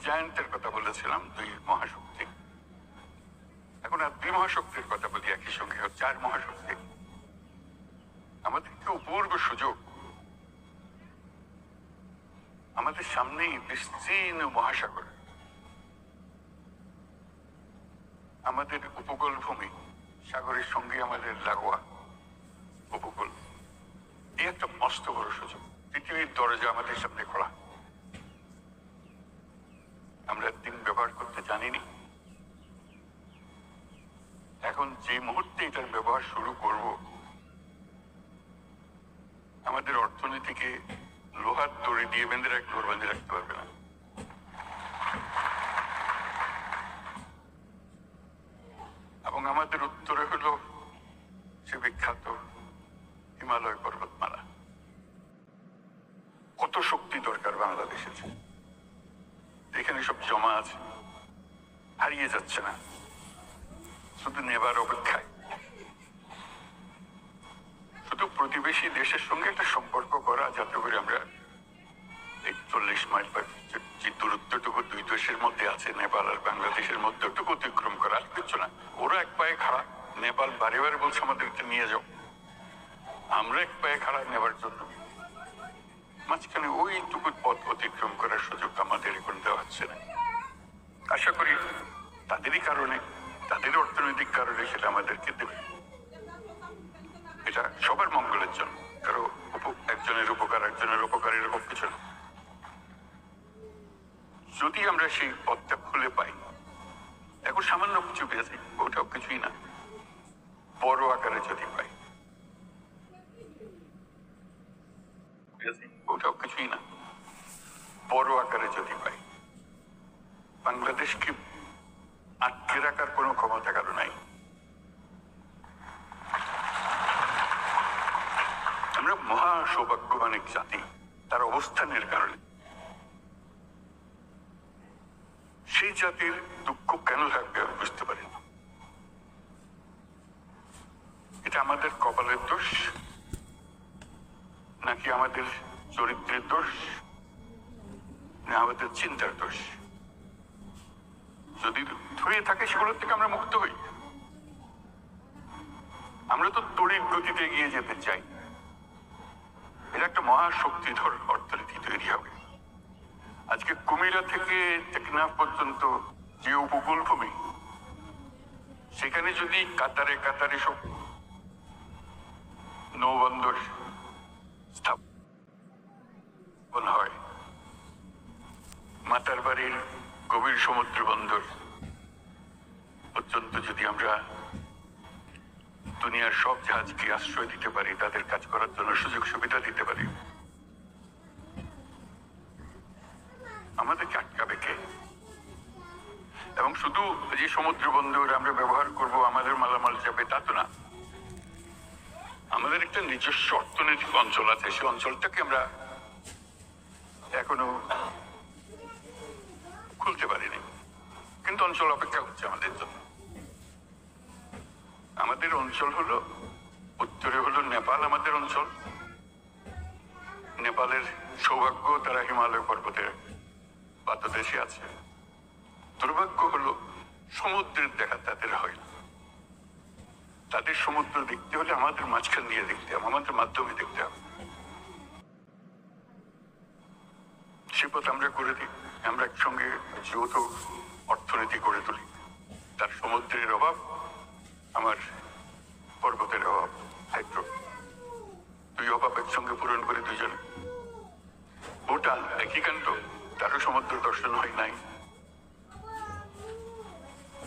জায়ান্টের কথা বলেছিলাম, দুই মহাশক্তি। এখন আর দুই মহাশক্তির কথা বলি, একই সঙ্গে চার মহাশক্তি। আমাদেরকে অপূর্ব সুযোগ? আমাদের সামনেই বিস্তীর্ণ মহাসাগর। আমাদের উপকূল ভূমি সাগরের সঙ্গে আমাদের লাগোয়া উপকূল। এই একটা মস্ত বড় সুযোগ। পৃথিবীর দরজা আমাদের সামনে খোলা। আমরা দিন ব্যবহার করতে জানিনি। এখন যে মুহূর্তে এটার ব্যবহার শুরু করব, আমাদের অর্থনীতিকে লোহার দড়ি দিয়ে বেঁধে রাখতে ওর বেঁধে রাখতে পারবে না। এবং আমাদের উত্তরে হলো সে বিখ্যাত হিমালয় পর্বতমালা। কত শক্তি দরকার বাংলাদেশের এখানে সব জমা আছে। হারিয়ে যাচ্ছে না। শুধু নেবার অপেক্ষায়। শুধু প্রতিবেশী দেশের সঙ্গে একটা সম্পর্ক করা, যাতে করে আমরা এই চল্লিশ মাইল বা যে- দূরত্বটুকু দুই দেশের মধ্যে আছে, নেপাল আর বাংলাদেশের মধ্যে ওটুকু অতিক্রম করা, আর কিছু না। ওরা এক পায়ে খাড়া। নেপাল বারে বারে বলছে, আমাদেরকে নিয়ে যাও। আমরা এক পায়ে খাড়া নেবার জন্য। মাঝখানে ওইটুকু পথ অতিক্রম করার সুযোগ আমাদের এখন দেওয়া হচ্ছে না। আশা করি তাদেরই কারণে, তাদের অর্থনৈতিক কারণে সেটা আমাদেরকে দেবে। এটা সবার মঙ্গলের জন্য, কারও একজনের উপকার একজনের উপকার এরকম কিছু না। যদি আমরা সেই পথটা খুলে পাই, এখন সামান্য কিছু পেয়েছি ওটাও কিছুই না। বড় আকারে যদি পাই পেয়েছি ওটাও কিছুই না বড় আকারে যদি পাই বাংলাদেশকে আটকে রাখার কোনো ক্ষমতা কারও নাই আমরা মহা সৌভাগ্যবান এক জাতি তার অবস্থানের কারণে। সেই জাতির দুঃখ কেন থাকবে আমি বুঝতে পারি না। এটা আমাদের কপালের দোষ, নাকি আমাদের চরিত্রের দোষ, না আমাদের চিন্তার দোষ? যদি হয়ে থাকে, সেগুলোর থেকে আমরা মুক্ত হই। আমরা তো তড়িৎ গতিতে এগিয়ে যেতে চাই। এটা একটা মহাশক্তিধর অর্থনীতি তৈরি হবে। আজকে কুমিরা থেকে টেকনাফ পর্যন্ত যে উপকূল ভূমি সেখানে যদি কাতারে কাতারে সব নৌবন্দর স্থাপন হয়, মাতার বাড়ির গভীর সমুদ্র বন্দর পর্যন্ত যদি আমরা দুনিয়ার সব জাহাজকে আশ্রয় দিতে পারি, তাদের কাজ করার জন্য সুযোগ সুবিধা দিতে পারি। আমাদেরকে আটকাবে কে? এবং শুধু যে সমুদ্র বন্দর আমরা ব্যবহার করব, আমাদের মালামাল যাবে তা তো না। আমাদের একটা নিজস্ব অর্থনৈতিক অঞ্চল আছে সেই অঞ্চলটাকে আমরা এখনও খুলতে পারিনি। কিন্তু অঞ্চল অপেক্ষা হচ্ছে আমাদের জন্য। আমাদের অঞ্চল হলো, উত্তরে হলো নেপাল আমাদের অঞ্চল। নেপালের সৌভাগ্য তারা হিমালয় পর্বতের পাদদেশে আছে। দুর্ভাগ্য হলো, সমুদ্রের দেখা তাদের হয় তাদের সমুদ্র দেখতে হলে আমাদের মাঝখান দিয়ে দেখতে হবে, আমাদের মাধ্যমে দেখতে হবে। সে পথ আমরা করে দিই, আমরা একসঙ্গে যৌথ অর্থনীতি গড়ে তুলি। তার সমুদ্রের অভাব আমার পর্বতের অভাব, হাইড্রো। দুই অভাব একসঙ্গে পূরণ করে দুজনে ভুটান একই কাণ্ড, তারও সমুদ্র দর্শন হয় নাই।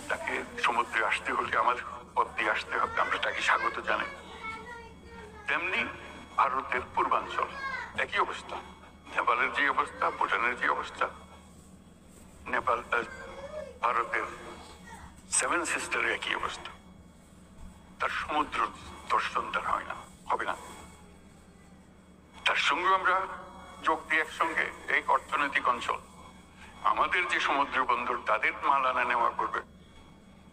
তাকে সমুদ্রে আসতে হলে আমার পথ দিয়ে আসতে হবে, আমরা তাকে স্বাগত জানাই। তেমনি ভারতের পূর্বাঞ্চল, একই অবস্থা। নেপালের যে অবস্থা, ভুটানের যে অবস্থা। নেপাল, ভারতের সেভেন সিস্টারের একই অবস্থা। তার সমুদ্র দর্শন তার হয় না, হবে না। তার সঙ্গে আমরা যোগ দিই একসঙ্গে, এই অর্থনৈতিক অঞ্চল। আমাদের যে সমুদ্র বন্দর, তাদের মাল আনা নেওয়া করবে।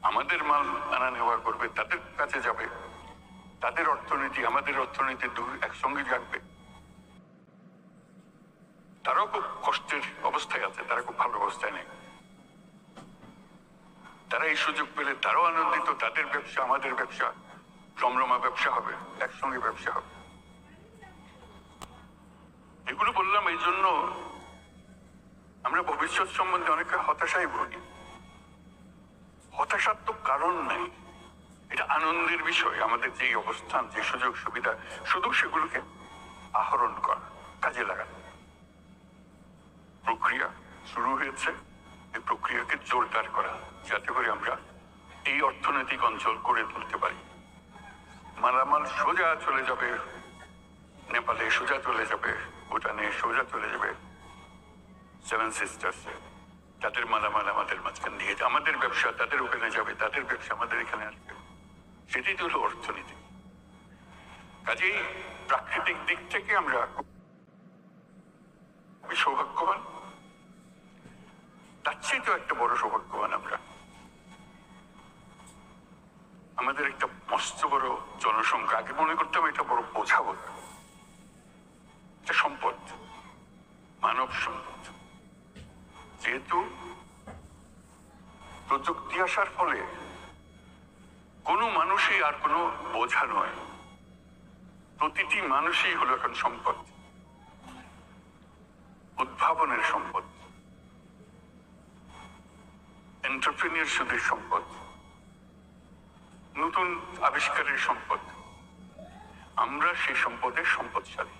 আমাদের মাল আনা নেওয়া করবে, তাদের কাছে যাবে। তাদের অর্থনীতি, আমাদের অর্থনীতি দু একসঙ্গে জাগবে তারাও খুব কষ্টের অবস্থায় আছে, তারা খুব ভালো অবস্থায় নেই। তারা এই সুযোগ পেলে তারাও আনন্দিত, তাদের ব্যবসা, আমাদের ব্যবসা। রমরমা ব্যবসা হবে, একসঙ্গে ব্যবসা হবে। এগুলো বললাম এই জন্য আমরা ভবিষ্যৎ সম্বন্ধে অনেকে হতাশাই বলি হতাশার তো কারণ নাই। এটা আনন্দের বিষয়, আমাদের যে অবস্থান, যে সুযোগ সুবিধা, শুধু সেগুলোকে আহরণ করা, কাজে লাগানো। প্রক্রিয়া শুরু হয়েছে। এই প্রক্রিয়াকে জোরদার করা, যাতে করে আমরা এই অর্থনৈতিক অঞ্চল করে তুলতে পারি। মালামাল সোজা চলে যাবে, নেপালে সোজা চলে যাবে, ভুটানে সোজা চলে যাবে। সেভেন সিস্টার্সে তাদের মালামাল আমাদের মাঝখান দিয়ে আমাদের ব্যবসা তাদের ওখানে যাবে, তাদের ব্যবসা আমাদের এখানে আসবে। সেটাই তো হলো অর্থনীতি। কাজেই প্রাকৃতিক দিক থেকে আমরা খুবই সৌভাগ্যবান তো একটা বড় সৌভাগ্যবান আমরা। আমাদের একটা মস্ত বড় জনসংখ্যা, আগে মনে করতাম এটা বড় বোঝা বলে এটা সম্পদ, মানব সম্পদ। যেহেতু প্রযুক্তি আসার ফলে কোনো মানুষই আর কোনো বোঝা নয়। প্রতিটি মানুষই হলো এখন সম্পদ, উদ্ভাবনের সম্পদ। এন্টারপ্রিনিয়রশিপের সম্পদ। নতুন আবিষ্কারের সম্পদ। আমরা সেই সম্পদের সম্পদশালী।